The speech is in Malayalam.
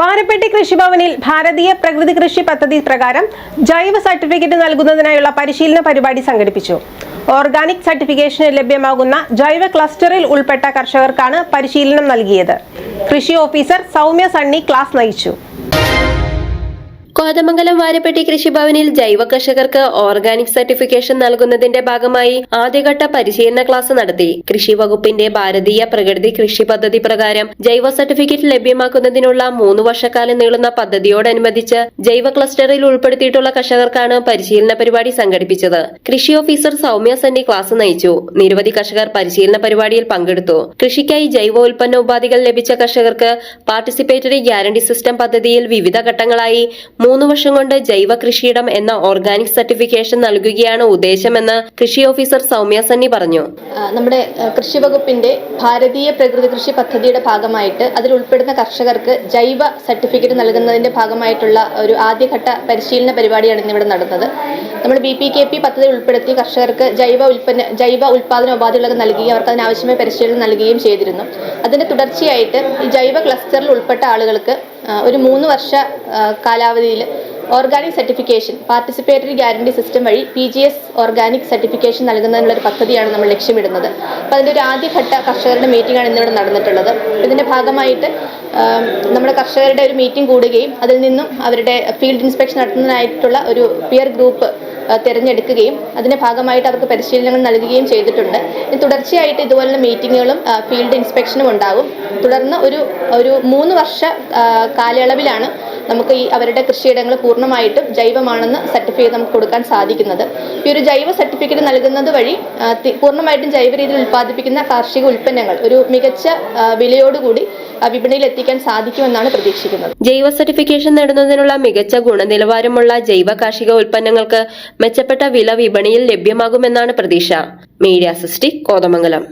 വാരപ്പെട്ടി കൃഷിഭവനിൽ ഭാരതീയ പ്രകൃതി കൃഷി പദ്ധതി പ്രകാരം ജൈവ സർട്ടിഫിക്കറ്റ് നൽകുന്നതിനായുള്ള പരിശീലന പരിപാടി സംഘടിപ്പിച്ചു. ഓർഗാനിക് സർട്ടിഫിക്കേഷന് ലഭ്യമാകുന്ന ജൈവ ക്ലസ്റ്ററിൽ ഉൾപ്പെട്ട കർഷകർക്കാണ് പരിശീലനം നൽകിയത്. കൃഷി ഓഫീസർ സൗമ്യ സണ്ണി ക്ലാസ് നയിച്ചു. കോതമംഗലം വാരപ്പെട്ടി കൃഷിഭവനിൽ ജൈവ കർഷകർക്ക് ഓർഗാനിക് സർട്ടിഫിക്കേഷൻ നൽകുന്നതിന്റെ ഭാഗമായി ആദ്യഘട്ട പരിശീലന ക്ലാസ് നടത്തി. കൃഷി വകുപ്പിന്റെ ഭാരതീയ പ്രകൃതി കൃഷി പദ്ധതി പ്രകാരം ജൈവ സർട്ടിഫിക്കറ്റ് ലഭ്യമാക്കുന്നതിനുള്ള മൂന്ന് വർഷക്കാലം നീളുന്ന പദ്ധതിയോടനുബന്ധിച്ച് ജൈവ ക്ലസ്റ്ററിൽ ഉൾപ്പെടുത്തിയിട്ടുള്ള കർഷകർക്കാണ് പരിശീലന പരിപാടി സംഘടിപ്പിച്ചത്. കൃഷി ഓഫീസർ സൗമ്യ സന്നി ക്ലാസ് നയിച്ചു. നിരവധി കർഷകർ പരിശീലന പരിപാടിയിൽ പങ്കെടുത്തു. കൃഷിക്കായി ജൈവ ഉൽപ്പന്ന ഉപാധികൾ ലഭിച്ച കർഷകർക്ക് പാർട്ടിസിപ്പേറ്ററി ഗ്യാരണ്ടി സിസ്റ്റം പദ്ധതിയിൽ വിവിധ ഘട്ടങ്ങളായി മൂന്ന് വർഷം കൊണ്ട് ജൈവ കൃഷിയിടം എന്ന ഓർഗാനിക് സർട്ടിഫിക്കേഷൻ നൽകുകയാണ് ഉദ്ദേശമെന്ന് കൃഷി ഓഫീസർ സൗമ്യ സണ്ണി പറഞ്ഞു. നമ്മുടെ കൃഷി വകുപ്പിന്റെ ഭാരതീയ പ്രകൃതി കൃഷി പദ്ധതിയുടെ ഭാഗമായിട്ട് അതിൽ ഉൾപ്പെടുന്ന കർഷകർക്ക് ജൈവ സർട്ടിഫിക്കറ്റ് നൽകുന്നതിന്റെ ഭാഗമായിട്ടുള്ള ഒരു ആദ്യഘട്ട പരിശീലന പരിപാടിയാണ് ഇന്നിവിടെ നടന്നത്. നമ്മൾ ബി പി കെ പി പദ്ധതി ഉൾപ്പെടുത്തി കർഷകർക്ക് ജൈവ ഉൽപ്പന്ന ജൈവ ഉൽപ്പാദന ഉപാധികളൊക്കെ നൽകുകയും അവർക്ക് അതിനാവശ്യമായ പരിശീലനം നൽകുകയും ചെയ്തിരുന്നു. അതിന്റെ തുടർച്ചയായിട്ട് ഈ ജൈവ ക്ലസ്റ്ററിൽ ഉൾപ്പെട്ട ആളുകൾക്ക് ഒരു മൂന്ന് വർഷ കാലാവധിയിൽ organic certification participatory guarantee system വഴി P G S organic certification നൽകുന്നതിനുള്ള ഒരു പദ്ധതിയാണ് നമ്മൾ ലക്ഷ്യമിടുന്നത്. അപ്പോൾ അതിന്റെ ഒരു ആദ്യഘട്ട കർഷകരുടെ മീറ്റിംഗാണ് ഇന്നിവിടെ നടന്നിട്ടുള്ളത്. ഇതിന്റെ ഭാഗമായിട്ട് നമ്മുടെ കർഷകരുടെ ഒരു മീറ്റിംഗ് കൂടുകയും അതിൽ നിന്നും അവരുടെ ഫീൽഡ് ഇൻസ്പെക്ഷൻ നടത്തുന്നതിനായിട്ടുള്ള ഒരു പിയർ ഗ്രൂപ്പ് തിരഞ്ഞെടുക്കുകയും അതിന്റെ ഭാഗമായിട്ട് അവർക്ക് പരിശീലനങ്ങൾ നൽകുകയും ചെയ്തിട്ടുണ്ട്. തുടർച്ചയായിട്ട് ഇതുപോലുള്ള മീറ്റിങ്ങുകളും ഫീൽഡ് ഇൻസ്പെക്ഷനും ഉണ്ടാകും. തുടർന്ന് ഒരു ഒരു മൂന്ന് വർഷ കാലയളവിലാണ് നമുക്ക് ഈ അവരുടെ കൃഷിയിടങ്ങൾ പൂർണമായിട്ടും ജൈവമാണെന്ന് സർട്ടിഫിക്കറ്റ് നമുക്ക് കൊടുക്കാൻ സാധിക്കുന്നത്. ഈ ഒരു ജൈവ സർട്ടിഫിക്കറ്റ് നൽകുന്നത് വഴി പൂർണമായിട്ടും ജൈവ രീതിയിൽ ഉൽപ്പാദിപ്പിക്കുന്ന കാർഷിക ഉൽപ്പന്നങ്ങൾ ഒരു മികച്ച വിലയോടുകൂടി വിപണിയിൽ എത്തിക്കാൻ സാധിക്കുമെന്നാണ് പ്രതീക്ഷിക്കുന്നത്. ജൈവ സർട്ടിഫിക്കേഷൻ നേടുന്നതിനുള്ള മികച്ച ഗുണനിലവാരമുള്ള ജൈവ കാർഷിക ഉൽപ്പന്നങ്ങൾക്ക് മെച്ചപ്പെട്ട വില വിപണിയിൽ ലഭ്യമാകുമെന്നാണ് പ്രതീക്ഷ. മീഡിയ സിസ്റ്റി കോതമംഗലം.